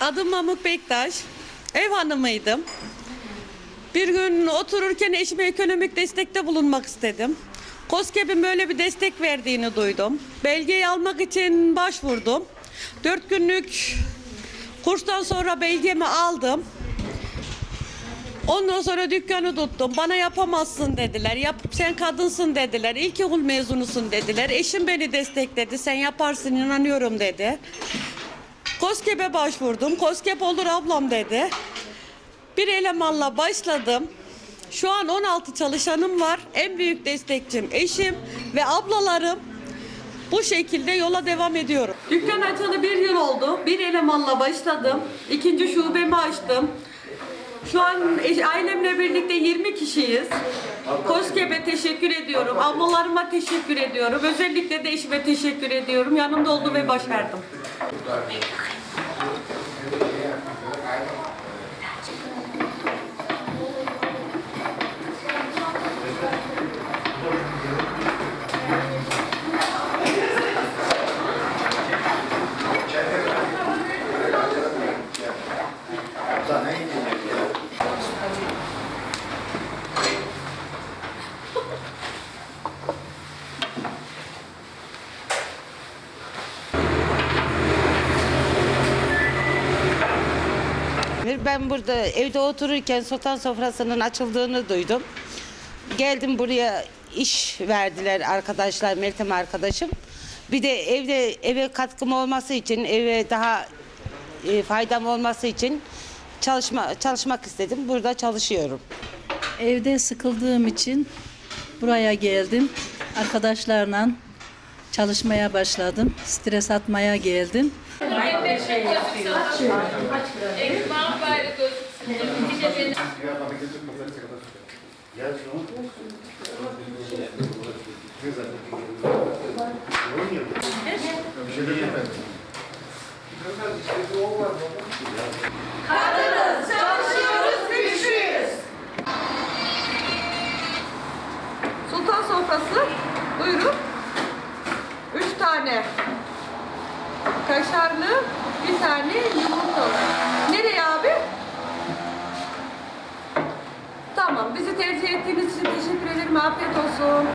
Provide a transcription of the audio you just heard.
Adım Mamuk Bektaş. Ev hanımıydım. Bir gün otururken eşime ekonomik destekte bulunmak istedim. KOSGEB'in böyle bir destek verdiğini duydum. Belgeyi almak için başvurdum. Dört günlük kurstan sonra belgemi aldım. Ondan sonra dükkanı tuttum. Bana yapamazsın dediler. Yap, sen kadınsın dediler. İlkokul mezunusun dediler. Eşim beni destekledi. Sen yaparsın inanıyorum dedi. KOSGEB'e başvurdum. KOSGEB olur ablam dedi. Bir elemanla başladım. Şu an 16 çalışanım var. En büyük destekçim eşim ve ablalarım. Bu şekilde yola devam ediyorum. Dükkan açalı bir yıl oldu. Bir elemanla başladım. İkinci şubemi açtım. Şu an ailemle birlikte 20 kişiyiz. KOSGEB'e teşekkür ediyorum. Ablalarıma teşekkür ediyorum. Özellikle de eşime teşekkür ediyorum. Yanımda oldu ve başardım. Ben burada evde otururken sotan sofrasının açıldığını duydum. Geldim buraya iş verdiler arkadaşlar, Meltem arkadaşım. Bir de evde eve katkım olması için, eve daha e, faydam olması için çalışma çalışmak istedim. Burada çalışıyorum. Evde sıkıldığım için buraya geldim. Arkadaşlarla çalışmaya başladım. Stres atmaya geldim. Ekran gayrı gözüksün. Bir de benim Sultan sofrası. Buyurun. Üç tane kaşarlı, bir tane yumurtalı. Nereye Tamam. Bizi tercih ettiğiniz için teşekkür ederim. Afiyet olsun.